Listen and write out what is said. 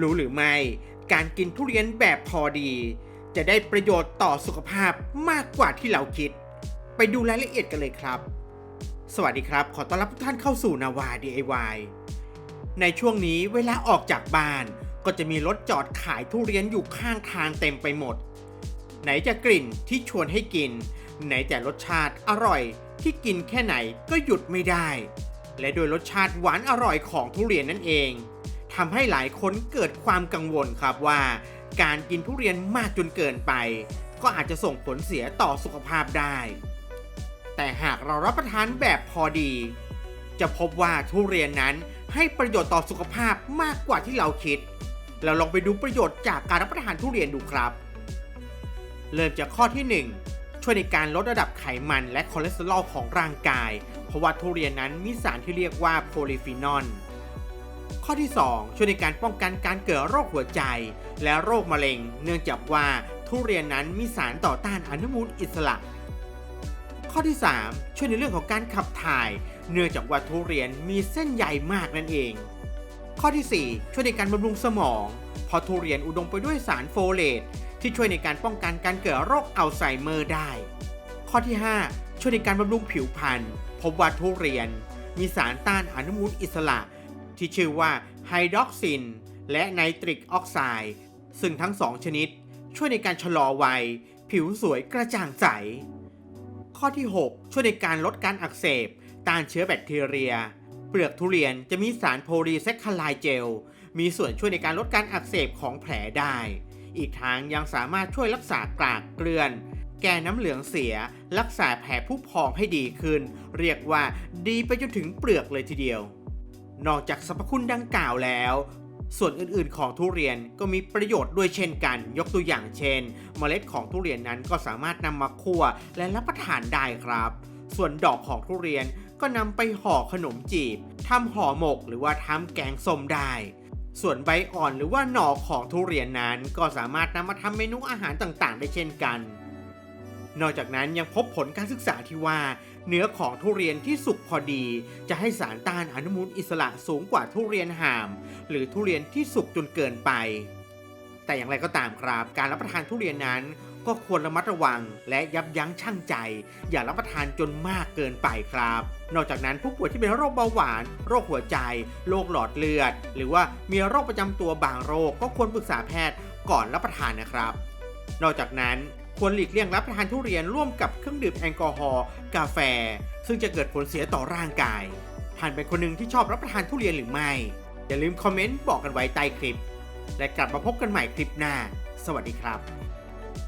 รู้หรือไม่ การกินทุเรียนแบบพอดี จะได้ประโยชน์ต่อสุขภาพมากกว่าที่เราคิด ไปดูรายละเอียดกันเลยครับ สวัสดีครับ ขอต้อนรับทุกท่านเข้าสู่นาวา DIY ในช่วงนี้เวลาออกจากบ้านก็จะมีรถจอดขายทุเรียนอยู่ข้างทางเต็มไปหมด ไหนจะกลิ่นที่ชวนให้กิน ไหนจะรสชาติอร่อยที่กินแค่ไหนก็หยุดไม่ได้ และโดยรสชาติหวานอร่อยของทุเรียนนั่นเอง ทำให้หลายคนเกิดความกังวลครับว่า การกินทุเรียนมากจนเกินไป ก็อาจจะส่งผลเสียต่อสุขภาพได้ แต่หากเรารับประทานแบบพอดี จะพบว่าทุเรียนนั้นให้ประโยชน์ต่อสุขภาพมากกว่าที่เราคิด เราลองไปดูประโยชน์จากการรับประทานทุเรียนดูครับ เริ่มจากข้อที่ 1 ช่วยในการลดระดับไขมันและคอเลสเตอรอลของร่างกาย เพราะว่าทุเรียนนั้นมีสารที่เรียกว่าโพลีฟีนอล ข้อที่ 2 ช่วยในการป้องกันการเกิดโรคหัวใจ และโรคมะเร็ง เนื่องจากว่าทุเรียนนั้นมีสารต่อต้านอนุมูลอิสระ ข้อที่ 3 ช่วยในเรื่องของการขับถ่าย เนื่องจากว่าทุเรียนมีเส้นใยมากนั่นเอง ข้อที่ 4 ช่วยในการบำรุงสมองเพราะทุเรียนอุดมไปด้วยสารโฟเลตที่ช่วยในการป้องกันการเกิดโรคอัลไซเมอร์ได้ ข้อที่ 5 ช่วยในการบำรุงผิวพรรณพบว่าทุเรียน มีสารต้านอนุมูลอิสระ ที่ชื่อว่าไฮดรอกซิน และไนตริกออกไซด์ซึ่งทั้งสองชนิดช่วยในการชะลอวัย ผิวสวยกระจ่างใส ข้อที่ 6 ช่วยในการลดการอักเสบ ต้านเชื้อแบคทีเรีย เปลือกทุเรียนจะมีสารโพลีแซคคาไลเจล มีส่วนช่วยในการลดการอักเสบของแผลได้ อีกทั้งยังสามารถช่วยรักษากรากเกลื่อน แก้น้ำเหลืองเสีย รักษาแผลผู้พองให้ดีขึ้น เรียกว่าดีไปจนถึงเปลือกเลยทีเดียว นอกจากสรรพคุณดังกล่าวแล้ว ส่วนอื่นๆ ของทุเรียนก็มีประโยชน์ด้วยเช่นกัน ยกตัวอย่างเช่น เมล็ดของทุเรียนนั้นก็สามารถนำมาคั่วและรับประทานได้ครับ ส่วนดอกของทุเรียนก็นำไปห่อขนมจีบทำห่อหมกหรือว่าทำแกงส้มได้ ส่วนใบอ่อนหรือว่าหน่อของทุเรียนนั้น ก็สามารถนำมาทำเมนูอาหารต่างๆ ได้เช่นกัน นอกจากนั้นยังพบผลการศึกษาที่ว่า เนื้อของทุเรียนที่สุกพอดี จะให้สารต้านอนุมูลอิสระสูงกว่าทุเรียนห่าม หรือทุเรียนที่สุกจนเกินไป แต่อย่างไรก็ตามครับ การรับประทานทุเรียนนั้น ก็ควรระมัดระวัง และยับยั้งชั่งใจ อย่ารับประทานจนมากเกินไปครับ นอกจากนั้นผู้ป่วยที่เป็นโรคเบาหวาน โรคหัวใจ โรคหลอดเลือด หรือว่ามีโรคประจำตัวบางโรคก็ควรปรึกษาแพทย์ก่อนรับประทานนะครับ นอกจากนั้น ควรหลีกเลี่ยงรับประทานทุเรียนร่วมกับเครื่องดื่มแอลกอฮอล์กาแฟ ซึ่งจะเกิดผลเสียต่อร่างกาย ท่านเป็นคนหนึ่งที่ชอบรับประทานทุเรียนหรือไม่ อย่าลืมคอมเมนต์บอกกันไว้ใต้คลิป และกลับมาพบกันใหม่คลิปหน้า สวัสดีครับ